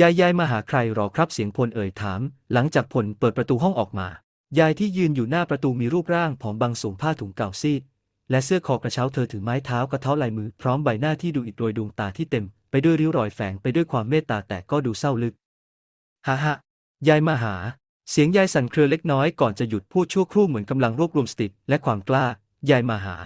ยายยายมาหาใครหรอครับเสียงพลเอ่ยถาม หลังจากพลเปิดประตูห้องออกมา ยายที่ยืนอยู่หน้าประตูมีรูปร่างผอมบางสวมผ้าถุงเก่าซีดและเสื้อคอกระเช้าเธอถือไม้เท้ากระเท้าลายมือพร้อมใบหน้าที่ดูอิดโรยดวงตาที่เต็ม ไปด้วยริ้วรอยแฝงไปด้วยความเมตตาแต่ก็ดูเศร้าลึกฮ่าฮ่ายายมาหา เสียงยายสั่นเครือเล็กน้อยก่อนจะหยุดพูดชั่วครู่เหมือนกำลังรวบรวมสติและความกล้า ยายมาหา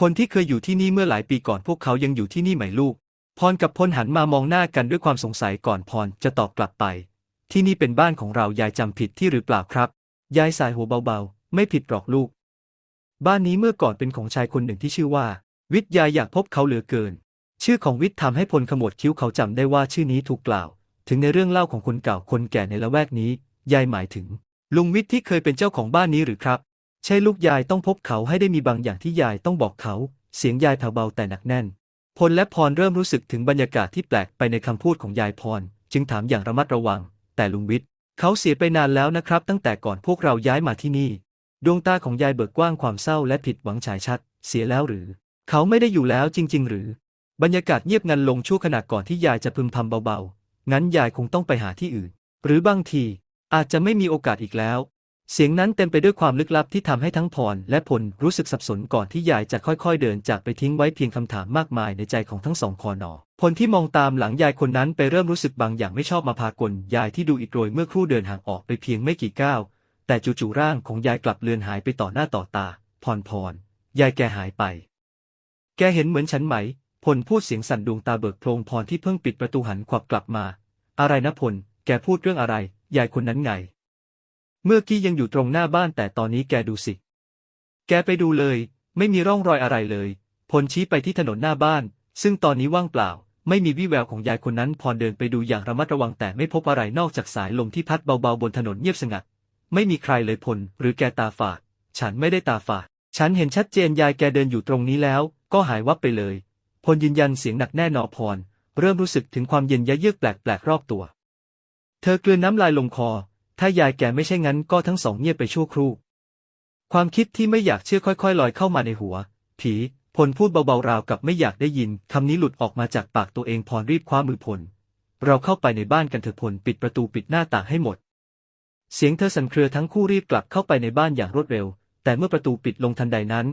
คนที่เคยอยู่ที่นี่เมื่อหลายปีก่อนพวกเขายังอยู่ที่นี่ไหมลูก พรกับพลหันมามองหน้ากันด้วยความสงสัยก่อนพรจะตอบกลับไป ที่นี่เป็นบ้านของเรายายจำผิดที่หรือเปล่าครับ ยายสายหัวเบาๆ ไม่ผิดหรอกลูก บ้านนี้เมื่อก่อนเป็นของชายคนหนึ่งที่ชื่อว่า วิทยายอยากพบเขาเหลือเกิน ชื่อของวิทย์ทำให้พลขมวดคิ้วเขาจำได้ว่าชื่อนี้ถูกกล่าว ถึงในเรื่องเล่าของคนเก่าคนแก่ในละแวกนี้ ยายหมายถึง ลุงวิทย์ที่เคยเป็นเจ้าของบ้านนี้หรือครับ ใช่ลูกยายต้องพบเขาให้ได้มีบางอย่างที่ยายต้องบอกเขา เสียงยายแผ่วเบาแต่หนักแน่น พลและพรเริ่มรู้สึกถึงบรรยากาศที่แปลกไปในคำพูดของยายพร จึงถามอย่างระมัดระวัง แต่ลุงวิทย์เขาเสียไปนานแล้วนะครับ ตั้งแต่ก่อนพวกเราย้ายมาที่นี่ ดวงตาของยายเบิกกว้างความเศร้าและผิดหวังฉายชัด เสียแล้วหรือ เขาไม่ได้อยู่แล้วจริง ๆ หรือ บรรยากาศเงียบงันลงชั่วขณะก่อนที่ยายจะพึมพำเบาๆงั้นยายคงต้องไปหาที่อื่น หรือบางที อาจจะไม่มีโอกาสอีกแล้ว เสียงนั้นเต็มไปด้วยความลึกลับที่ทำให้ทั้งพรและพลรู้สึกสับสนก่อนที่ยายจะค่อยๆ เดินจากไปทิ้งไว้เพียงคำถามมากมายในใจของทั้งสองคอนอพลที่มองตามหลังยายคนนั้นไปเริ่มรู้สึกบางอย่างไม่ชอบมาพากลยายที่ดูอิดโรยเมื่อครู่เดินห่างออกไปเพียงไม่กี่ก้าวแต่จู่ๆร่างของยายกลับเลือนหายไปต่อหน้าต่อตา พรพรยายแกหายไป แกเห็นเหมือนฉันไหม พลพูดเสียงสั่นดวงตาเบิกโพลงพรที่เพิ่งปิดประตูหันขวับกลับมา อะไรนะพล แกพูดเรื่องอะไร ยายคนนั้นไง เมื่อกี้ยังอยู่ตรงหน้าบ้านแต่ตอนนี้แกดูสิ แกไปดูเลย ไม่มีร่องรอยอะไรเลย พลชี้ไปที่ถนนหน้าบ้าน ซึ่งตอนนี้ว่างเปล่า ไม่มีวี่แววของยายคนนั้นพรเดินไปดูอย่างระมัดระวังแต่ไม่พบอะไรนอกจากสายลมที่พัดเบาๆบนถนนเงียบสงัด ไม่มีใครเลยพลหรือแกตาฝาด ฉันไม่ได้ตาฝาด ฉันเห็นชัดเจนยายแกเดินอยู่ตรงนี้แล้ว ก็หายวับไปเลย พลยืนยันเสียงหนักแน่นอพร เริ่มรู้สึกถึงความเย็นยะเยือกแปลกๆรอบตัว เธอกลืนน้ำลายลงคอ ถ้ายายแกไม่ใช่งั้นก็ทั้งสองเงียบไปชั่วครู่ ความคิดที่ไม่อยากเชื่อค่อยๆลอยเข้ามาในหัว ผีพลพูดเบาๆราวกับไม่อยากได้ยินคำนี้หลุดออกมาจากปากตัวเองพรรีบคว้ามือพล เราเข้าไปในบ้านกันเถอะพลปิดประตูปิดหน้าต่างให้หมด เสียงเธอสั่นเครือทั้งคู่รีบกลับเข้าไปในบ้านอย่างรวดเร็ว แต่เมื่อประตูปิดลงทันใดนั้น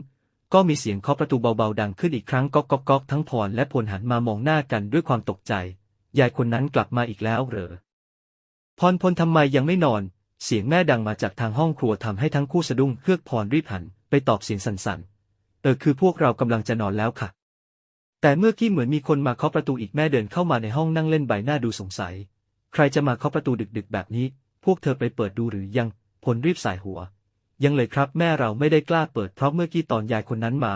ก็มีเสียงเคาะประตูเบาๆดังขึ้นอีกครั้งก๊อกก๊อกก๊อกทั้งพรและพลหันมามองหน้ากันด้วยความตกใจ ยายคนนั้นกลับมาอีกแล้วเหรอ พรพลทำไมยังไม่นอน เสียงแม่ดังมาจากทางห้องครัวทำให้ทั้งคู่สะดุ้งเฮือกพรรีบหัน ไปตอบเสียงสั่นๆ เออคือพวกเรากำลังจะนอนแล้วค่ะ แต่เมื่อกี้เหมือนมีคนมาเคาะประตูอีกแม่เดินเข้ามาในห้องนั่งเล่นใบหน้าดูสงสัย ใครจะมาเคาะประตูดึกๆ แบบนี้ พวกเธอไปเปิดดูหรือยัง พลรีบสายหัว ยังเลยครับแม่เราไม่ได้กล้าเปิดเพราะเมื่อกี้ตอนยายคนนั้นมา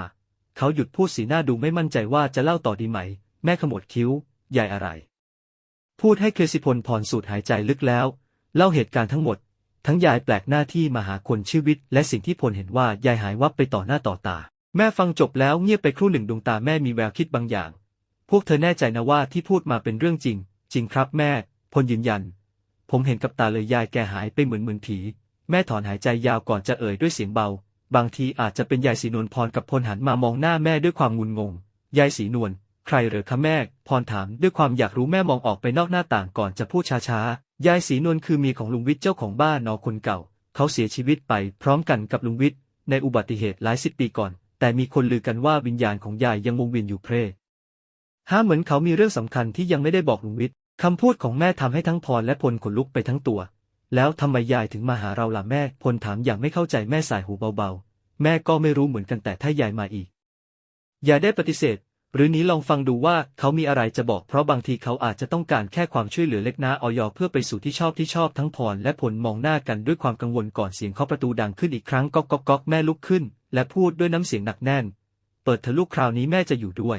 เขาหยุดพูดสีหน้าดูไม่มั่นใจว่าจะเล่าต่อดีไหม แม่ขมวดคิ้วยายอะไร พูดให้เคสิพลผ่อนสูดหายใจลึกแล้ว เล่าเหตุการณ์ทั้งหมด ทั้งยายแปลกหน้าที่มาหาคนชื่อวิทย์และสิ่งที่พลเห็นว่ายายหายวับไปต่อหน้าต่อตา แม่ฟังจบแล้วเงียบไปครู่หนึ่งดวงตาแม่มีแววคิดบางอย่าง พวกเธอแน่ใจนะว่าที่พูดมาเป็นเรื่องจริง จริงครับแม่ พลยืนยัน ผมเห็นกับตาเลยยายแกหายไปเหมือนเหมือนผี แม่ถอนหายใจยาวก่อนจะเอ่ยด้วยเสียงเบา บางทีอาจจะเป็นยายสีนวลพรกับพลหันมามองหน้าแม่ด้วยความงุนงง ยายสีนวล ใครเหรอคะแม่พรถามด้วยความอยากรู้แม่มองออกไปนอกหน้าต่างก่อนจะพูดช้าๆ ยายสีนวลคือมีของลุงวิทย์เจ้าของบ้านนอคนเก่า เขาเสียชีวิตไปพร้อมกันกับลุงวิทย์ในอุบัติเหตุหลายสิบปีก่อน แต่มีคนลือกันว่าวิญญาณของยายยังวงเวียนอยู่เพร่ห้าเหมือนเขามีเรื่องสำคัญที่ยังไม่ได้บอกลุงวิทย์คำพูดของแม่ทำให้ทั้งพรและพลขนลุกไปทั้งตัว แล้วทำไมยายถึงมาหาเราล่ะแม่พลถามอย่างไม่เข้าใจแม่สายหูเบาๆ แม่ก็ไม่รู้เหมือนกันแต่ถ้ายายมาอีกย่าได้ปฏิเสธ หรือนี้ลองฟังดูว่าเขามีอะไรจะบอกเพราะบางทีเขาอาจจะต้องการแค่ความช่วยเหลือเล็กน้อยออยเพื่อไปสู่ที่ชอบที่ชอบทั้งพรและพลมองหน้ากันด้วยความกังวลก่อนเสียงเคาะประตูดังขึ้นอีกครั้งก๊อกก๊อกก๊อกแม่ลุกขึ้น และพูดด้วยน้ำเสียงหนักแน่น เปิดเถอะลูกคราวนี้แม่จะอยู่ด้วย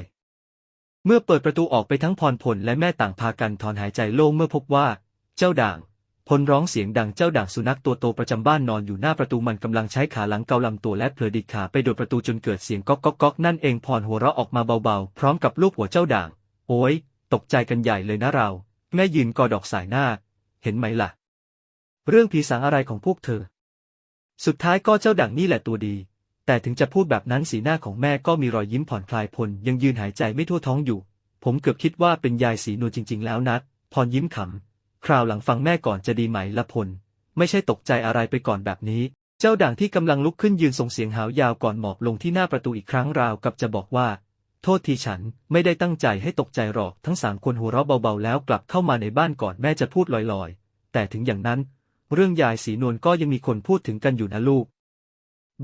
เมื่อเปิดประตูออกไปทั้งพรพลและแม่ต่างพากันถอนหายใจโล่งเมื่อพบว่า เจ้าด่าง พลร้องเสียงดังเจ้าด่างสุนัขตัวโตประจำบ้านนอนอยู่หน้าประตูมันกำลังใช้ขาหลังเกาลำตัวและเผลอดิกขาไปโดนประตูจนเกิดเสียงก๊อกก๊อกก๊อกนั่นเองพรหัวเราะออกมาเบาๆ พร้อมกับลูกหัวเจ้าด่าง โอ้ยตกใจกันใหญ่เลยนะเราแม่ยืนกอดอกสายหน้า เห็นไหมล่ะ เรื่องผีสางอะไรของพวกเธอ สุดท้ายก็เจ้าด่างนี่แหละตัวดี แต่ถึงจะพูดแบบนั้นสีหน้าของแม่ก็มีรอยยิ้มผ่อนคลายพลยังยืนหายใจไม่ทั่วท้องอยู่ ผมเกือบคิดว่าเป็นยายสีนวลจริง ๆ แล้วนัดพรยิ้มขำ คราวหลังฟังแม่ก่อนจะดีไหมละพล ไม่ใช่ตกใจอะไรไปก่อนแบบนี้ เจ้าด่างที่กำลังลุกขึ้นยืนส่งเสียงหาวยาวก่อนหมอบลงที่หน้าประตูอีกครั้งราวกับจะบอกว่า โทษทีฉันไม่ได้ตั้งใจให้ตกใจหรอกทั้งสามคนหัวเราะเบาๆแล้วกลับเข้ามาในบ้านก่อนแม่จะพูดลอยๆ แต่ถึงอย่างนั้น เรื่องยายสีนวลก็ยังมีคนพูดถึงกันอยู่นะลูก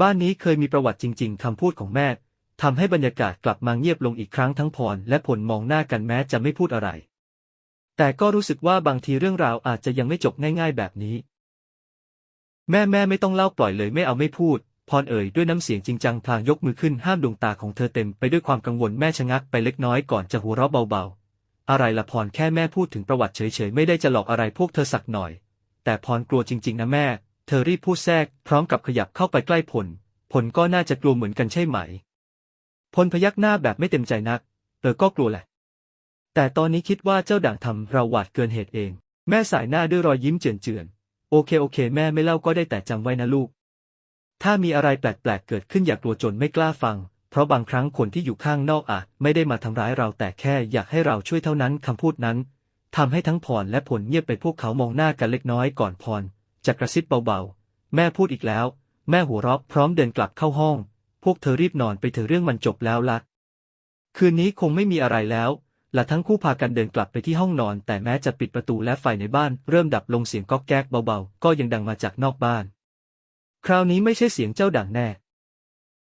บ้านนี้เคยมีประวัติจริง ๆคำพูดของแม่ทำให้บรรยากาศกลับมาเงียบลงอีกครั้งทั้งพรและผลมองหน้ากันแม้จะไม่พูดอะไร แต่ก็รู้สึกว่าบางทีเรื่องราวอาจจะยังไม่จบง่าย ๆ แบบนี้ แม่แม่ไม่ต้องเล่าปล่อยเลยไม่เอาไม่พูด พรเอ่ยด้วยน้ำเสียงจริงจังพลางยกมือขึ้นห้ามดวงตาของเธอเต็มไปด้วยความกังวลแม่ชะงักไปเล็กน้อยก่อนจะหัวเราะเบาๆ อะไรละพรแค่แม่พูดถึงประวัติเฉยๆไม่ได้จะหลอกอะไรพวกเธอสักหน่อย แต่พรกลัวจริง ๆ นะแม่ เธอรีบพูดแทรก พร้อมกับขยับเข้าไปใกล้ผลผลก็น่าจะกลัวเหมือนกันใช่ไหมพลพยักหน้าแบบไม่เต็มใจนักเออก็กลัวแหละ แต่ตอนนี้คิดว่าเจ้าด่างทำเราหวาดเกินเหตุเอง แม่สายหน้าด้วยรอยยิ้มเจือนๆ โอเคโอเคแม่ไม่เล่าก็ได้แต่จำไว้นะลูก ถ้ามีอะไรแปลกๆเกิดขึ้นอย่ากลัวจนไม่กล้าฟัง เพราะบางครั้งคนที่อยู่ข้างนอกอาจไม่ได้มาทำร้ายเราแต่แค่อยากให้เราช่วยเท่านั้นคำพูดนั้นทำให้ทั้งพรและผลเงียบไปพวกเขามองหน้ากันเล็กน้อยก่อนพรจะกระซิบเบาๆ แม่พูดอีกแล้ว แม่หัวเราะพร้อมเดินกลับเข้าห้อง พวกเธอรีบนอนไปเถอะเรื่องมันจบแล้วละคืนนี้คงไม่มีอะไรแล้ว และทั้งคู่พากันเดินกลับไปที่ห้องนอน แต่แม้จะปิดประตูและไฟในบ้าน เริ่มดับลงเสียงก๊อกแก๊กเบาๆ ก็ยังดังมาจากนอกบ้าน คราวนี้ไม่ใช่เสียงเจ้าด่างแน่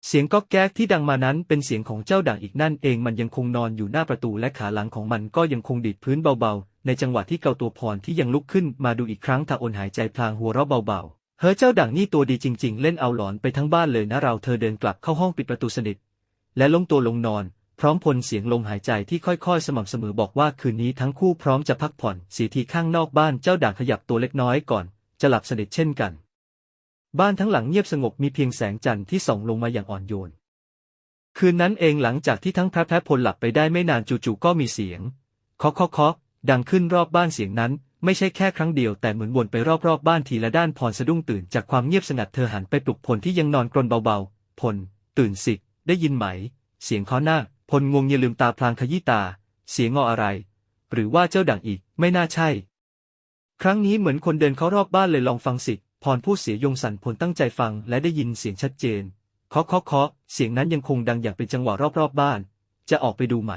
เสียงก๊อกแก๊กที่ดังมานั้นเป็นเสียงของเจ้าด่างอีกนั่นเองมันยังคงนอนอยู่หน้าประตูและขาหลังของมันก็ยังคงดีดพื้นเบาๆ ในจังหวะที่เกาตัวพรที่ยังลุกขึ้นมาดูอีกครั้งทาอนหายใจพลางหัวเราะเบาๆเฮ้ยเจ้าด่างนี่ตัวดีจริง ๆ เล่นเอาหลอนไปทั้งบ้านเลยนะเราเธอเดินกลับเข้าห้องปิดประตูสนิท และล้มตัวลงนอน ร้อมพลเสียงลมหายใจที่ค่อยๆ สม่ำเสมอบอกว่าคืนนี้ทั้งคู่พร้อมจะพักผ่อนสีทีข้างนอกบ้านเจ้าด่างขยับตัวเล็กน้อยก่อน จะหลับสนิทเช่นกัน บ้านทั้งหลังเงียบสงบมีเพียงแสงจันทร์ที่ส่องลงมาอย่างอ่อนโยน คืนนั้นเองหลังจากที่ทั้งพระและพลหลับไปได้ไม่นานจู่ๆก็มีเสียงเคาะเคาะเคาะดังขึ้นรอบบ้านเสียงนั้น ไม่ใช่แค่ครั้งเดียวแต่เหมือนวนไปรอบๆบบ้านทีละด้านพรสะดุ้งตื่นจากความเงียบสงัดเธอหันไปปลุกพลที่ยังนอนกรนเบาๆ พล ตื่นสิ ได้ยินไหม เสียงเคาะหน้า พลงงอย่าลืมตาพลางขยี้ตา เสียงงออะไร หรือว่าเจ้าดังอีก ไม่น่าใช่ ครั้งนี้เหมือนคนเดินเข้ารอบบ้านเลยลองฟังสิพรพูดเสียยงสันพลตั้งใจฟังและได้ยินเสียงชัดเจนเคาะเคาะเคาะเสียงนั้นยังคงดังอย่างเป็นจังหวะรอบๆบบ้าน จะออกไปดูไหม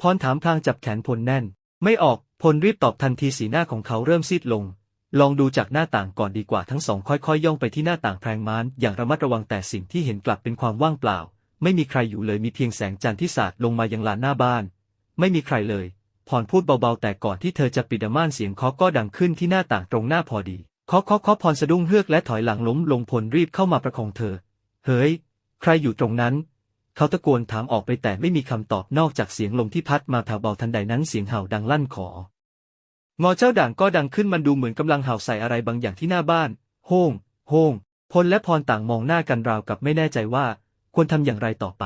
พรถามพลางจับแขนพลแน่น ไม่ออกพลรีบตอบทันทีสีหน้าของเขาเริ่มซีดลง ลองดูจากหน้าต่างก่อนดีกว่าทั้งสองค่อยๆย่องไปที่หน้าต่างแพรงม้านอย่างระมัดระวังแต่สิ่งที่เห็นกลับเป็นความว่างเปล่า ไม่มีใครอยู่เลยมีเพียงแสงจันทร์ที่สาดลงมายังลานหน้าบ้าน ไม่มีใครเลยพรพูดเบาๆ แต่ก่อนที่เธอจะปิดม่านเสียงเคาะก็ดังขึ้นที่หน้าต่างตรงหน้าพอดีเคาะเคาะเคาะพรสะดุ้งเฮือกและถอยหลังล้มลงพลรีบเข้ามาประคองเธอ เฮ้ย ใครอยู่ตรงนั้น เขาตะโกนถามออกไปแต่ไม่มีคำตอบนอกจากเสียงลมที่พัดมาแผ่วเบาทันใดนั้นเสียงเห่าดังลั่นขอ งอเจ้าด่างก็ดังขึ้นมันดูเหมือนกำลังเห่าใส่อะไรบางอย่างที่หน้าบ้าน โฮ่งโฮ่งพลและพรต่างมองหน้ากันราวกับไม่แน่ใจว่า ควรทำอย่างไรต่อไป